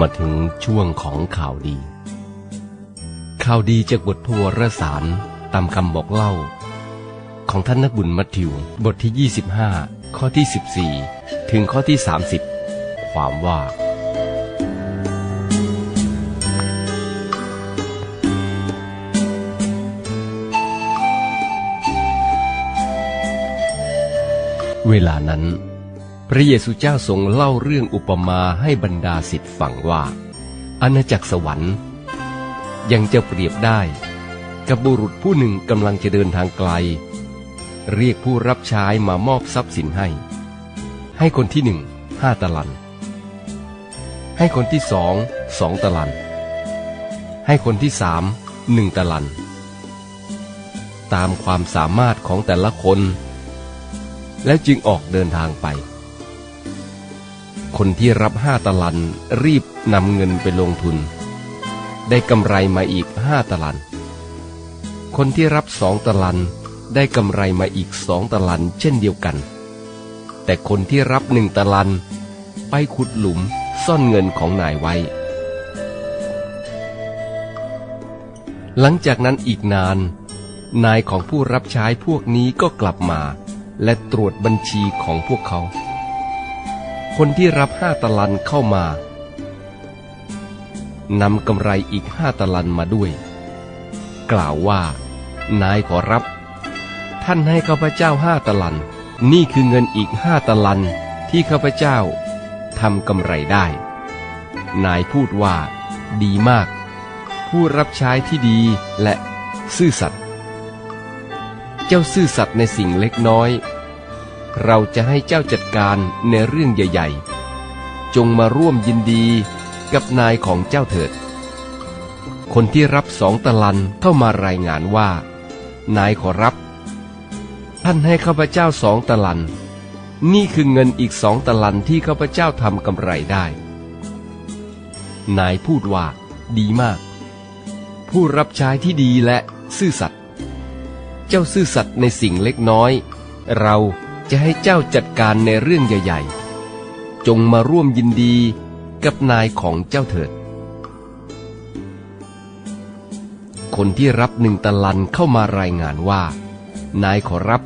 มาถึงช่วงของข่าวดี ข่าวดีจากบทพวรสารตามคำบอกเล่า ของท่านนักบุญมัทธิวบทที่ 25 ข้อที่ 14 ถึงข้อที่ 30 ความว่า เวลานั้น พระเยซูเจ้าทรงเล่าเรื่องอุปมาให้บรรดาสิทธิ์ฟังว่า อาณาจักรสวรรค์ ยังจะเปรียบได้ กับบุรุษผู้หนึ่งกำลังจะเดินทางไกล เรียกผู้รับใช้มามอบทรัพย์สินให้ ให้คนที่หนึ่งห้าตะลัน ให้คนที่สองสองตะลัน ให้คนที่สามหนึ่งตะลัน ตามความสามารถของแต่ละคน แล้วจึงออกเดินทางไป คนที่รับห้าตะลันรีบนำเงินไปลงทุน ได้กำไรมาอีกห้าตะลัน คนที่รับสองตะลันได้กำไรมาอีกสองตะลันเช่นเดียวกัน แต่คนที่รับหนึ่งตะลัน ไปขุดหลุมซ่อนเงินของนายไว้ หลังจากนั้นอีกนาน นายของผู้รับใช้พวกนี้ก็กลับมา และตรวจบัญชีของพวกเขา คนที่รับห้าตะลันเข้ามานำกำไรอีกห้าตะลันมาด้วย กล่าวว่า นายขอรับ ท่านให้ข้าพเจ้าห้าตะลัน นี่คือเงินอีกห้าตะลันที่ข้าพเจ้าทำกำไรได้ นายพูดว่า ดีมาก ผู้รับใช้ที่ดีและซื่อสัตย์เจ้าซื่อสัตย์ในสิ่งเล็กน้อย เราจะให้เจ้าจัดการในเรื่องใหญ่ ๆ จงมาร่วมยินดีกับนายของเจ้าเถิด คนที่รับสองตะลันเข้ามารายงานว่า นายขอรับ ท่านให้ข้าพเจ้าสองตะลัน นี่คือเงินอีกสองตะลันที่ข้าพเจ้าทำกำไรได้ นายพูดว่า ดีมาก ผู้รับใช้ที่ดีและซื่อสัตย์เจ้าซื่อสัตย์ในสิ่งเล็กน้อย เรา จะให้เจ้าจัดการในเรื่องใหญ่ ๆ จงมาร่วมยินดีกับนายของเจ้าเถิด คนที่รับหนึ่งตะลันเข้ามารายงานว่า นายขอรับ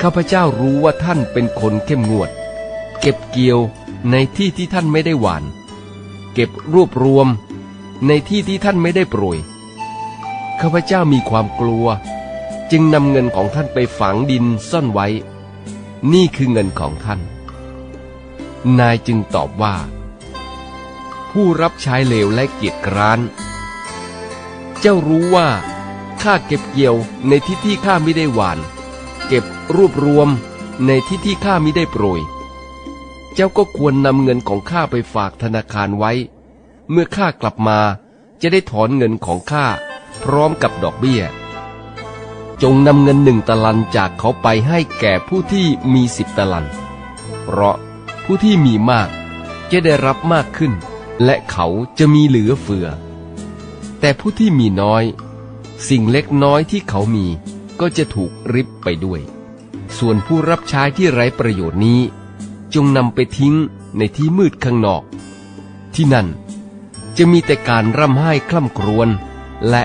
ข้าพเจ้ารู้ว่าท่านเป็นคนเข้มงวด เก็บเกี่ยวในที่ที่ท่านไม่ได้หวาน เก็บรวบรวมในที่ที่ท่านไม่ได้โปรย ข้าพเจ้ามีความกลัว จึงนำเงินของท่านไปฝังดินซ่อนไว้ นี่คือเงินของท่าน นายจึงตอบว่า ผู้รับใช้เลวและเกียจคร้าน เจ้ารู้ว่าข้าเก็บเกี่ยวในที่ที่ข้าไม่ได้หวาน เก็บรวบรวมในที่ที่ข้าไม่ได้โปรย เจ้าก็ควรนำเงินของข้าไปฝากธนาคารไว้ เมื่อข้ากลับมาจะได้ถอนเงินของข้าพร้อมกับดอกเบี้ย จงนำเงินหนึ่งตะลันจากเขาไปให้แก่ผู้ที่มีสิบตะลัน เพราะผู้ที่มีมากจะได้รับมากขึ้น และเขาจะมีเหลือเฟือ แต่ผู้ที่มีน้อย สิ่งเล็กน้อยที่เขามีก็จะถูกริบไปด้วย ส่วนผู้รับใช้ที่ไร้ประโยชน์นี้ จงนำไปทิ้งในที่มืดข้างนอก ที่นั่นจะมีแต่การร่ำไห้คล่ำครวญและ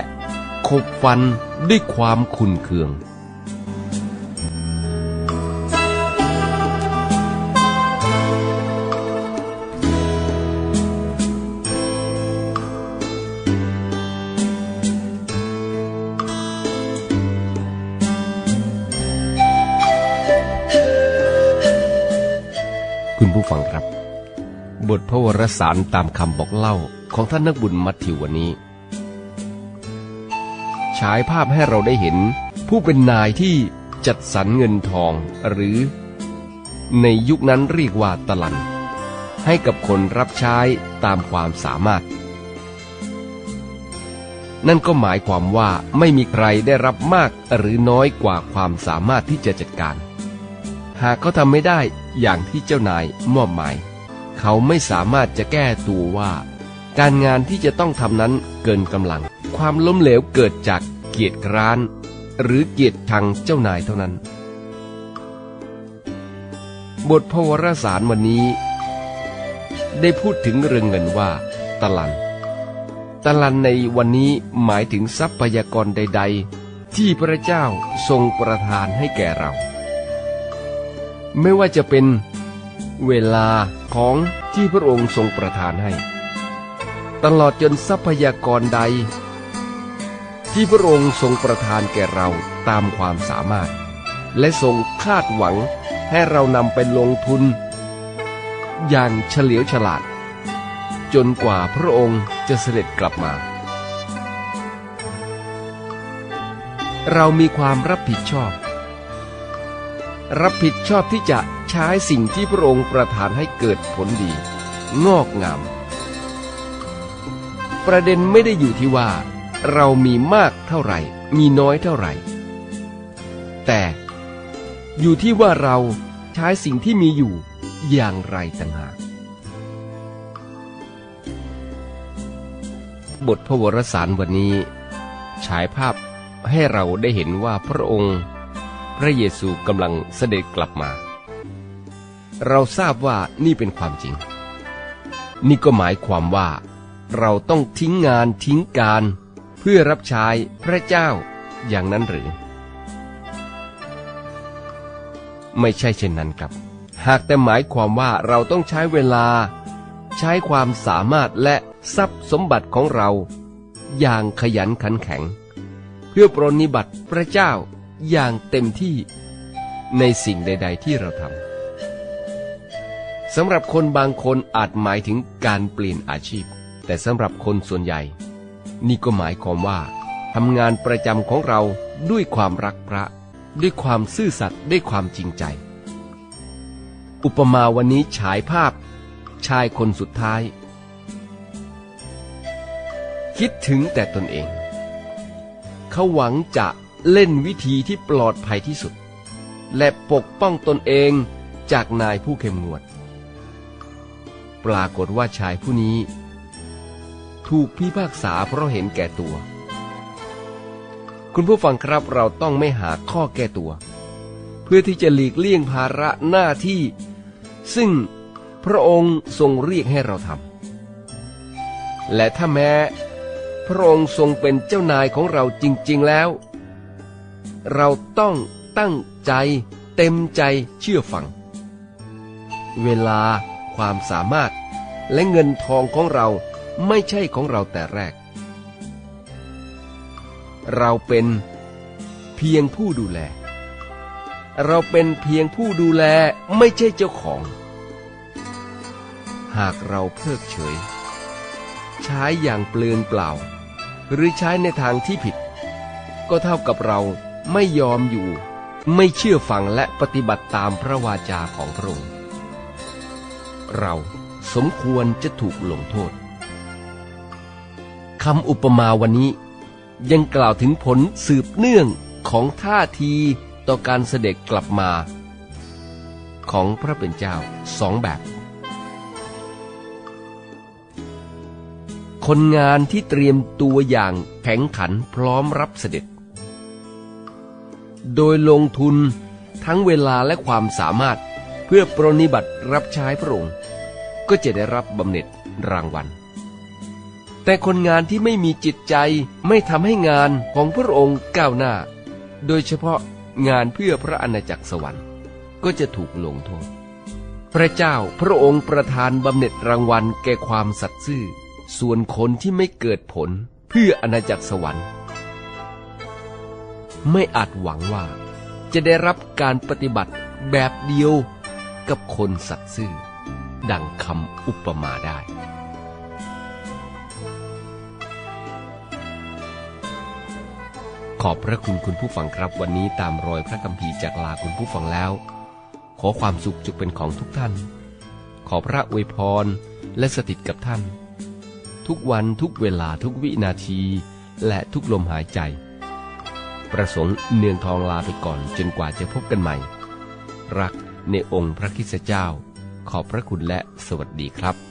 ขบฟัน ด้วยความขุนเคือง คุณผู้ฟังครับ บทพระวรสารตามคำบอกเล่าของท่านนักบุญมัทธิววันนี้ ฉายภาพให้เราได้เห็น ผู้เป็นนายที่จัดสรรเงินทองหรือ ในยุคนั้นเรียกว่าตะลัน ให้กับคนรับใช้ตามความสามารถ นั่นก็หมายความว่าไม่มีใครได้รับมากหรือน้อยกว่าความสามารถที่จะจัดการ หากเขาทำไม่ได้อย่างที่เจ้านายมอบหมาย เขาไม่สามารถจะแก้ตัวว่า การงานที่จะต้องทำนั้นเกินกำลัง ความล้มเหลวเกิดจากเกียรติร้าน หรือเกียรติชังเจ้านายเท่านั้น บทพระวรสารวันนี้ ได้พูดถึงเรื่องเงินว่าตะลันตะลันในวันนี้หมายถึงทรัพยากรใด ๆ ที่พระเจ้าทรงประทานให้แก่เรา ไม่ว่าจะเป็นเวลาของที่พระองค์ทรงประทานให้ ตลอดจนทรัพยากรใด ที่พระองค์ทรงประทานแก่เราตามความสามารถ และทรงคาดหวังให้เรานำไปลงทุน อย่างเฉลียวฉลาด จนกว่าพระองค์จะเสด็จกลับมา เรามีความรับผิดชอบ รับผิดชอบที่จะใช้สิ่งที่พระองค์ประทานให้เกิดผลดี งอกงาม ประเด็นไม่ได้อยู่ที่ว่า เรามีมากเท่าไหร่ มีน้อยเท่าไหร่ แต่อยู่ที่ว่าเราใช้สิ่งที่มีอยู่อย่างไรต่างหาก บทพระวรสารวันนี้ ฉายภาพให้เราได้เห็นว่าพระองค์ พระเยซูกำลังเสด็จกลับมา เราทราบว่านี่เป็นความจริง นี่ก็หมายความว่า เราต้องทิ้งงานทิ้งการ พื่อรับใช้พระเจ้าอย่างนั้นหรือ ไม่ใช่เช่นนั้นครับ หากแต่หมายความว่าเราต้องใช้เวลา ใช้ความสามารถและทรัพย์สมบัติของเรา อย่างขยันขันแข็ง เพื่อปรนนิบัติพระเจ้าอย่างเต็มที่ในสิ่งใด ๆ ที่เราทำสำหรับคนบางคนอาจหมายถึงการเปลี่ยนอาชีพ แต่สำหรับคนส่วนใหญ่ นี่ก็หมายความว่าทำงานประจำของเราด้วยความรักพระ ด้วยความซื่อสัตย์ด้วยความจริงใจ อุปมาวันนี้ฉายภาพ ชายคนสุดท้าย คิดถึงแต่ตนเอง เขาหวังจะเล่นวิธีที่ปลอดภัยที่สุด และปกป้องตนเองจากนายผู้เข้มงวด ปรากฏว่าชายผู้นี้ ถูกพิพากษาเพราะเห็นแก่ตัว คุณผู้ฟังครับเราต้องไม่หาข้อแก้ตัว เพื่อที่จะหลีกเลี่ยงภาระหน้าที่ ซึ่งพระองค์ทรงเรียกให้เราทำและถ้าแม้ พระองค์ทรงเป็นเจ้านายของเราจริง ๆแล้ว เราต้องตั้งใจเต็มใจเชื่อฟัง เวลาความสามารถและเงินทองของเรา ไม่ใช่ของเราแต่แรก เราเป็นเพียงผู้ดูแล เราเป็นเพียงผู้ดูแลไม่ใช่เจ้าของ หากเราเพิกเฉย ใช้อย่างเปลืองเปล่า หรือใช้ในทางที่ผิด ก็เท่ากับเราไม่ยอมอยู่ ไม่เชื่อฟังและปฏิบัติตามพระวาจาของพระองค์เราสมควรจะถูกลงโทษ คำอุปมาวันนี้ ยังกล่าวถึงผลสืบเนื่องของท่าทีต่อการเสด็จกลับมา ของพระเป็นเจ้าสองแบบ คนงานที่เตรียมตัวอย่างแข็งขันพร้อมรับเสด็จ โดยลงทุนทั้งเวลาและความสามารถเพื่อปรนนิบัติรับใช้พระองค์ ก็จะได้รับบำเหน็จรางวัล แต่คนงานที่ไม่มีจิตใจไม่ทำให้งานของพระองค์ก้าวหน้า โดยเฉพาะงานเพื่อพระอาณาจักรสวรรค์ ก็จะถูกลงโทษ พระเจ้าพระองค์ประทานบำเหน็จรางวัลแก่ความสัตย์ซื่อ ส่วนคนที่ไม่เกิดผลเพื่ออาณาจักรสวรรค์ ไม่อาจหวังว่า จะได้รับการปฏิบัติแบบเดียวกับคนสัตย์ซื่อ ดังคำอุปมาได้ อบพระคุณคุณผู้ฟังครับ วันนี้ตามรอยพระคัมภีร์จากลาคุณผู้ฟังแล้ว ขอความสุขจงเป็นของทุกท่าน ขอพระอวยพรและสถิตกับท่าน ทุกวันทุกเวลาทุกวินาที และทุกลมหายใจ ประสงค์เนืองทองลาไปก่อนจนกว่าจะพบกันใหม่ รักในองค์พระคริสตเจ้า ขอบพระคุณและสวัสดีครับ